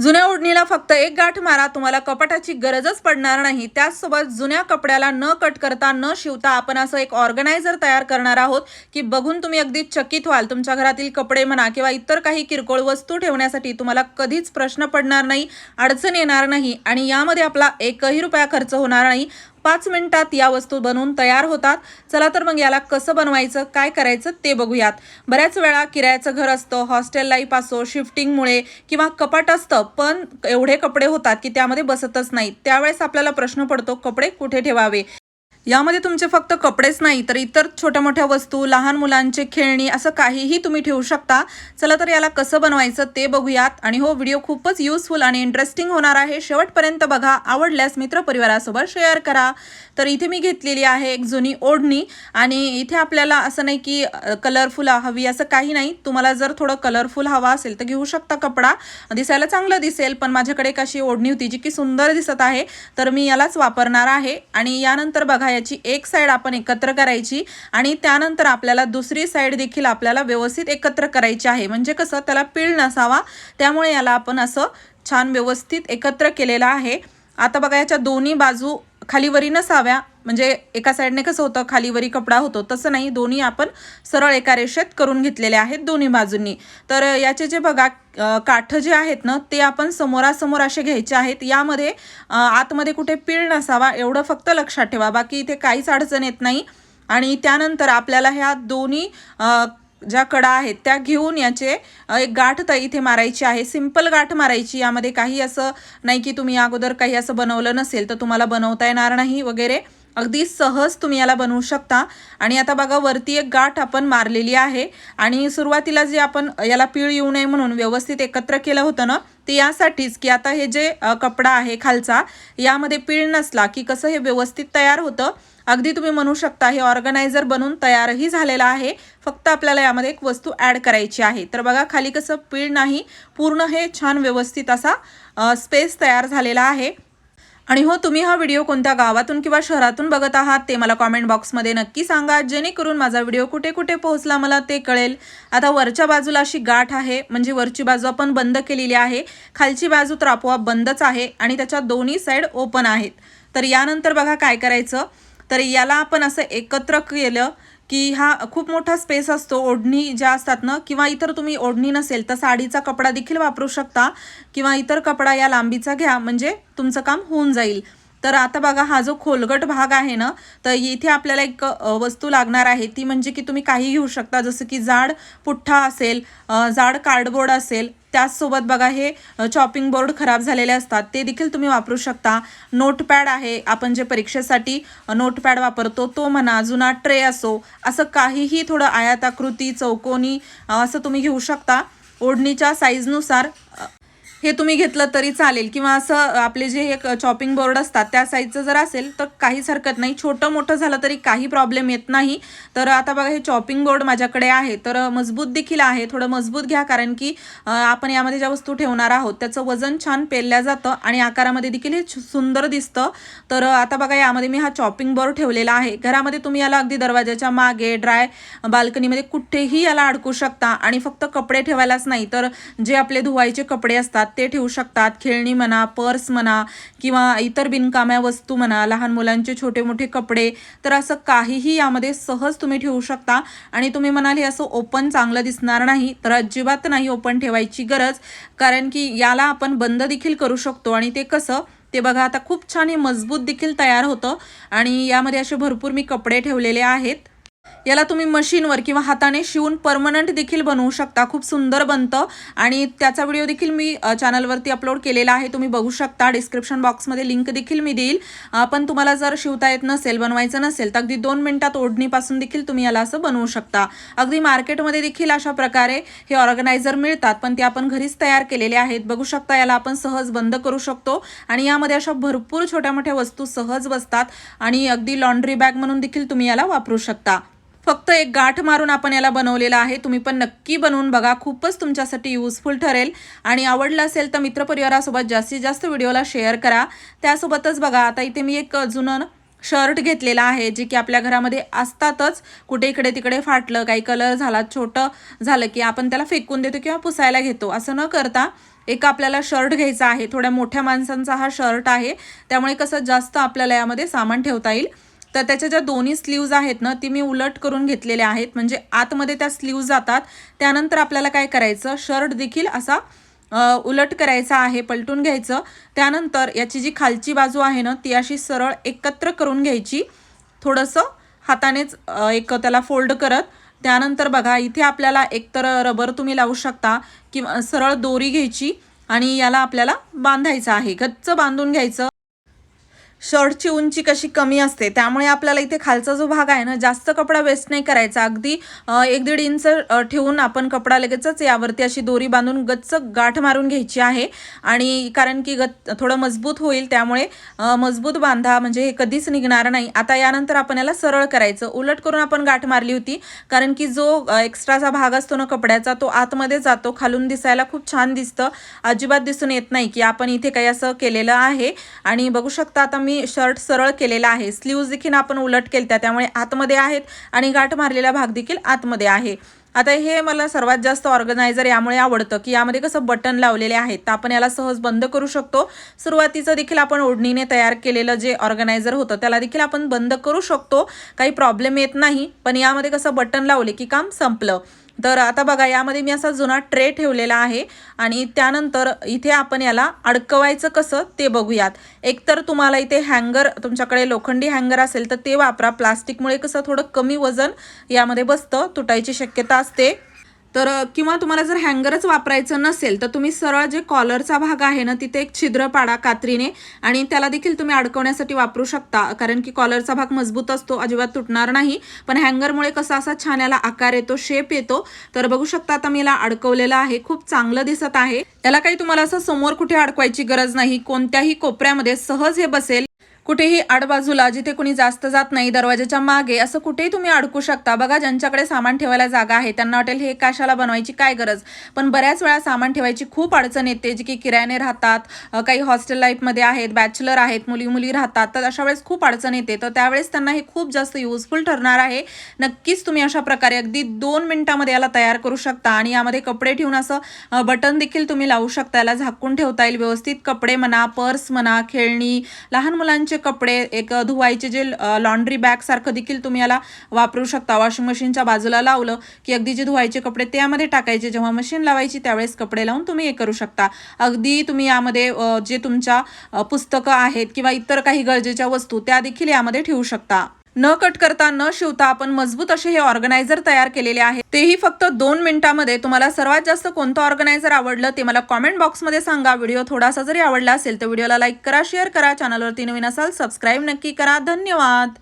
जुन्या ओढणीला फक्त एक गाठ मारा तुम्हाला कपाटाची गरजच पडणार नाही. त्याचसोबत जुन्या कपड्याला न कट करता न शिवता आपण असं एक ऑर्गनायझर तयार करणार आहोत की बघून तुम्ही अगदी चकित व्हाल. तुमच्या घरातील कपडे म्हणा किंवा इतर काही किरकोळ वस्तू ठेवण्यासाठी तुम्हाला कधीच प्रश्न पडणार नाही अडचण येणार नाही आणि यामध्ये आपला एकही रुपया खर्च होणार नाही. पाच मिनिटात या वस्तू बनवून तयार होतात. चला तर मग याला कसं बनवायचं काय करायचं ते बघूयात. बऱ्याच वेळा किरायाचं घर असतं हॉस्टेल लाईफ असो शिफ्टिंगमुळे किंवा कपाट असतं पण एवढे कपडे होतात की त्यामध्ये बसतच नाही त्यावेळेस आपल्याला प्रश्न पडतो कपडे कुठे ठेवावे? यामध्ये तुमचे फक्त कपडेच नाही तर इतर छोट्या मोठ्या वस्तू लहान मुलांचे खेळणी असं काहीही तुम्ही ठेवू शकता. चला तर याला कसं बनवायचं ते बघूयात. आणि हो व्हिडिओ खूपच युजफुल आणि इंटरेस्टिंग होणार आहे. शेवटपर्यंत बघा. आवडल्यास मित्रपरिवारासोबत शेअर करा. तर इथे मी घेतलेली आहे एक जुनी ओढणी. आणि इथे आपल्याला असं नाही की कलरफुल हवी असं काही नाही. तुम्हाला जर थोडं कलरफुल हवा असेल तर घेऊ शकता कपडा. दिसायला चांगलं दिसेल पण माझ्याकडे एक अशी ओढणी होती जी की सुंदर दिसत आहे. तर मी यालाच वापरणार आहे. आणि यानंतर बघा याची एक साईड आपण एकत्र करायची आणि त्यानंतर आपल्याला दुसरी साईड देखील आपल्याला व्यवस्थित एकत्र करायची आहे. म्हणजे कसं? त्याला पीळ नसावा. त्यामुळे याला आपण असं छान व्यवस्थित एकत्र केलेलं आहे. आता बघा याच्या दोन्ही बाजू खालीवरी नसाव्या. म्हणजे एका साईडने कसं होतं खालीवरी कपडा होतो. तसं नाही दोन्ही आपण सरळ एका रेषेत करून घेतलेले आहेत दोन्ही बाजूंनी. तर याचे जे बघा काठ जे आहेत ना ते आपण समोरासमोर असे घ्यायचे आहेत. यामध्ये आतमध्ये कुठे पीळ नसावा एवढं फक्त लक्षात ठेवा. बाकी इथे काहीच अडचण येत नाही. आणि त्यानंतर आपल्याला ह्या दोन्ही ज्या कडा आहेत त्या घेऊन याचे एक गाठ तर इथे मारायची आहे. सिंपल गाठ मारायची. यामध्ये काही असं नाही की तुम्ही अगोदर काही असं बनवलं नसेल तर तुम्हाला बनवता येणार नाही वगैरे. अगदी सहज तुम्ही याला बनवू शकता. आणि आता बघा वरती एक गाठ आपण मारलेली आहे. आणि सुरुवातीला जे आपण याला पीळ येऊ नये म्हणून व्यवस्थित एकत्र केलं होतं ना ते यासाठीच की आता हे जे कपडा आहे खालचा यामध्ये पीळ नसला की कसं हे व्यवस्थित तयार होतं. अगदी तुम्ही म्हणू शकता हे ऑर्गनायझर बनून तयारही झालेला आहे. फक्त आपल्याला यामध्ये एक वस्तू ॲड करायची आहे. तर बघा खाली कसं पीळ नाही पूर्ण हे छान व्यवस्थित असा स्पेस तयार झालेला आहे. आणि हो तुम्ही हा व्हिडिओ कोणत्या गावातून किंवा शहरातून बघत आहात ते मला कॉमेंट बॉक्समध्ये नक्की सांगा जेणेकरून माझा व्हिडिओ कुठे कुठे पोहोचला मला ते कळेल. आता वरच्या बाजूला अशी गाठ आहे म्हणजे वरची बाजू आपण बंद केलेली आहे खालची बाजू तर आपोआप बंदच आहे आणि त्याच्या दोन्ही साईड ओपन आहेत. तर यानंतर बघा काय करायचं तर याला आपण असं एकत्र केलं की हा खूप मोठा स्पेस असतो ओढणी ज्या असतात ना किंवा इतर तुम्ही ओढणी नसेल तर साडीचा कपडा देखील वापरू शकता किंवा इतर कपडा या लांबीचा घ्या म्हणजे तुमचं काम होऊन जाईल. तर आता बघा हा जो खोलगट भाग आहे ना तर इथे आपल्याला एक वस्तू लागणार आहे. ती म्हणजे की तुम्ही काही घेऊ शकता. जसं की जाड पुठ्ठा असेल जाड कार्डबोर्ड असेल त्याचसोबत बघा हे चॉपिंग बोर्ड खराब झालेले असतात. ते देखील तुम्ही वापरू शकता. नोटपॅड आहे. आपण जे परीक्षेसाठी नोटपॅड वापरतो तो म्हणा जुना ट्रे असो असं काहीही थोडं आयाताकृती चौकोनी असं तुम्ही घेऊ शकता. ओढणीच्या साईजनुसार हे तुम्ही घेतलं तरी चालेल. किंवा असं आपले जे हे चॉपिंग बोर्ड असतात त्या साईजचं जर असेल तर काहीच हरकत नाही. छोटं मोठं झालं तरी काही प्रॉब्लेम येत नाही. तर आता बघा हे चॉपिंग बोर्ड माझ्याकडे आहे. तर मजबूत देखील आहे. थोडं मजबूत घ्या कारण की आपण यामध्ये ज्या वस्तू ठेवणार आहोत त्याचं वजन छान पेलल्या जातं आणि आकारामध्ये देखील हे छ- सुंदर दिसतं. तर आता बघा यामध्ये मी हा चॉपिंग बोर्ड ठेवलेला आहे. घरामध्ये तुम्ही याला अगदी दरवाजाच्या मागे ड्राय बाल्कनीमध्ये कुठेही याला अडकू शकता आणि फक्त कपडे ठेवायलाच नाही. तर जे आपले धुवायचे कपडे असतात ते ठेवू शकतात. खेळणी म्हणा पर्स म्हणा किंवा इतर बिनकाम्या वस्तू म्हणा लहान मुलांचे छोटे मोठे कपडे तर असं काहीही यामध्ये सहज तुम्ही ठेवू शकता. आणि तुम्ही म्हणाल हे असं ओपन चांगलं दिसणार नाही. तर अजिबात नाही ओपन ठेवायची गरज कारण की याला आपण बंद देखील करू शकतो. आणि ते कसं ते बघा आता खूप छान हे मजबूत देखील तयार होतं. आणि यामध्ये असे भरपूर मी कपडे ठेवलेले आहेत. याला तुम्ही मशीनवर किंवा हाताने शिवून परमनंट देखील बनवू शकता. खूप सुंदर बनतं. आणि त्याचा व्हिडिओ देखील मी चॅनलवरती अपलोड केलेला आहे. तुम्ही बघू शकता. डिस्क्रिप्शन बॉक्समध्ये लिंक देखील मी देईल. पण तुम्हाला जर शिवता येत नसेल बनवायचं नसेल तर अगदी दोन मिनिटात ओढणीपासून देखील तुम्ही याला असं बनवू शकता. अगदी मार्केटमध्ये देखील अशा प्रकारे हे ऑर्गनायझर मिळतात. पण ते आपण घरीच तयार केलेले आहेत. बघू शकता याला आपण सहज बंद करू शकतो. आणि यामध्ये अशा भरपूर छोट्या मोठ्या वस्तू सहज बसतात. आणि अगदी लॉन्ड्री बॅग म्हणून देखील तुम्ही याला वापरू शकता. फक्त एक गाठ मारून आपण याला बनवलेलं आहे. तुम्ही पण नक्की बनवून बघा. खूपच तुमच्यासाठी युजफुल ठरेल. आणि आवडलं असेल तर मित्रपरिवारासोबत जास्तीत जास्त व्हिडिओला शेअर करा. त्यासोबतच बघा आता इथे मी एक जुनं शर्ट घेतलेला आहे जे की आपल्या घरामध्ये असतातच. कुठे इकडे तिकडे फाटलं काही कलर झाला छोटं झालं की आपण त्याला फेकून देतो किंवा पुसायला घेतो. असं न करता एक आपल्याला शर्ट घ्यायचा आहे. थोड्या मोठ्या माणसांचा हा शर्ट आहे. त्यामुळे कसं जास्त आपल्याला यामध्ये सामान ठेवता येईल. तर त्याच्या ज्या दोन्ही स्लीव्ज आहेत ना ती मी उलट करून घेतलेल्या आहेत. म्हणजे आतमध्ये त्या स्लीव्ज जातात. त्यानंतर आपल्याला काय करायचं? शर्ट देखील असा उलट करायचा आहे पलटून घ्यायचं. त्यानंतर याची जी खालची बाजू आहे ना ती अशी सरळ एकत्र करून घ्यायची. थोडंसं हातानेच एक त्याला फोल्ड करत. त्यानंतर बघा इथे आपल्याला एकतर रबर तुम्ही लावू शकता किंवा सरळ दोरी घ्यायची आणि याला आपल्याला बांधायचं आहे. गच्च बांधून घ्यायचं. शर्टची उंची कशी कमी असते त्यामुळे आपल्याला इथे खालचा जो भाग आहे ना जास्त कपडा वेस्ट नाही करायचा. अगदी एक दीड इंच ठेवून आपण कपडा लगेचच यावरती अशी दोरी बांधून गच्च गाठ मारून घ्यायची आहे. आणि कारण की गत थोडं मजबूत होईल त्यामुळे मजबूत बांधा म्हणजे हे कधीच निघणार नाही. आता यानंतर आपण याला सरळ करायचं. उलट करून आपण गाठ मारली होती कारण की जो एक्स्ट्राचा भाग असतो ना कपड्याचा तो आतमध्ये जातो. खालून दिसायला खूप छान दिसतं. अजिबात दिसून येत नाही की आपण इथे काही असं केलेलं आहे. आणि बघू शकता आता मी मी शर्ट सरळ केलेला आहे. स्लीव्ज देखील आपण उलट केलत्या त्यामुळे आतमध्ये आहेत आणि गाठ मारलेला भाग देखील आतमध्ये आहे. आता हे मला सर्वात जास्त ऑर्गनायझर यामुळे आवडतं की यामध्ये कसं बटन लावलेले आहेत तर आपण याला सहज बंद करू शकतो. सुरुवातीचं देखील आपण ओढणीने तयार केलेलं जे ऑर्गनायझर होतं त्याला देखील आपण बंद करू शकतो. काही प्रॉब्लेम येत नाही पण यामध्ये कसं बटन लावले की काम संपलं. तर आता बघा यामध्ये मी असा जुना ट्रे ठेवलेला आहे आणि त्यानंतर इथे आपण याला अडकवायचं कसं ते बघूयात. एकतर तुम्हाला इथे हँगर तुमच्याकडे लोखंडी हँगर असेल तर ते वापरा. प्लास्टिकमुळे कसं थोडं कमी वजन यामध्ये बसतं तुटायची शक्यता असते. तर किंवा तुम्हाला जर हँगरच वापरायचं नसेल तर तुम्ही सरळ जे कॉलरचा भाग आहे ना तिथे एक छिद्र पाडा कात्रीने आणि त्याला देखील तुम्ही अडकवण्यासाठी वापरू शकता. कारण की कॉलरचा भाग मजबूत असतो अजिबात तुटणार नाही. पण हँगरमुळे कसा असा छान याला आकार येतो शेप येतो. तर बघू शकता आता मी याला अडकवलेला आहे. खूप चांगलं दिसत आहे. याला काही तुम्हाला असं समोर कुठे अडकवायची गरज नाही. कोणत्याही कोपऱ्यामध्ये सहज हे बसेल. कुठेही आडबाजूला जिथे कुणी जास्त जात नाही दरवाजाच्या मागे असं कुठेही तुम्ही अडकू शकता. बघा ज्यांच्याकडे सामान ठेवायला जागा आहे त्यांना वाटेल हे कशाला बनवायची काय गरज? पण बऱ्याच वेळा सामान ठेवायची खूप अडचण येते जी की किरायाने राहतात काही हॉस्टेल लाईफमध्ये आहेत बॅचलर आहेत मुली मुली राहतात तर अशा वेळेस खूप अडचण येते. तर त्यावेळेस त्यांना हे खूप जास्त युजफुल ठरणार आहे. नक्कीच तुम्ही अशा प्रकारे अगदी दोन मिनिटामध्ये याला तयार करू शकता आणि यामध्ये कपडे ठेवून असं बटन देखील तुम्ही लावू शकता. याला झाकून ठेवता येईल व्यवस्थित. कपडे म्हणा पर्स म्हणा खेळणी लहान मुलांचे कपडे एक धुवायचे जे लॉन्ड्री बॅगसारखं देखील तुम्ही याला वापरू शकता. वॉशिंग मशीनच्या बाजूला लावलं की अगदी जे धुवायचे कपडे त्यामध्ये टाकायचे. जेव्हा मशीन लावायची त्यावेळेस कपडे लावून तुम्ही हे करू शकता. अगदी तुम्ही यामध्ये जे तुमच्या पुस्तकं आहेत किंवा इतर काही गरजेच्या वस्तू त्या देखील यामध्ये ठेवू शकता. न कट करता न शिवता आपण मजबूत असे हे ऑर्गनायझर तयार केलेले आहे तेही फक्त दोन मिनिटांमध्ये. तुम्हाला सर्वात जास्त कोणतं ऑर्गनायझर आवडलं ते मला कॉमेंट बॉक्समध्ये सांगा. व्हिडिओ थोडासा जरी आवडला असेल तर व्हिडिओला लाईक करा शेअर करा. चॅनलवरती नवीन असाल सबस्क्राईब नक्की करा. धन्यवाद!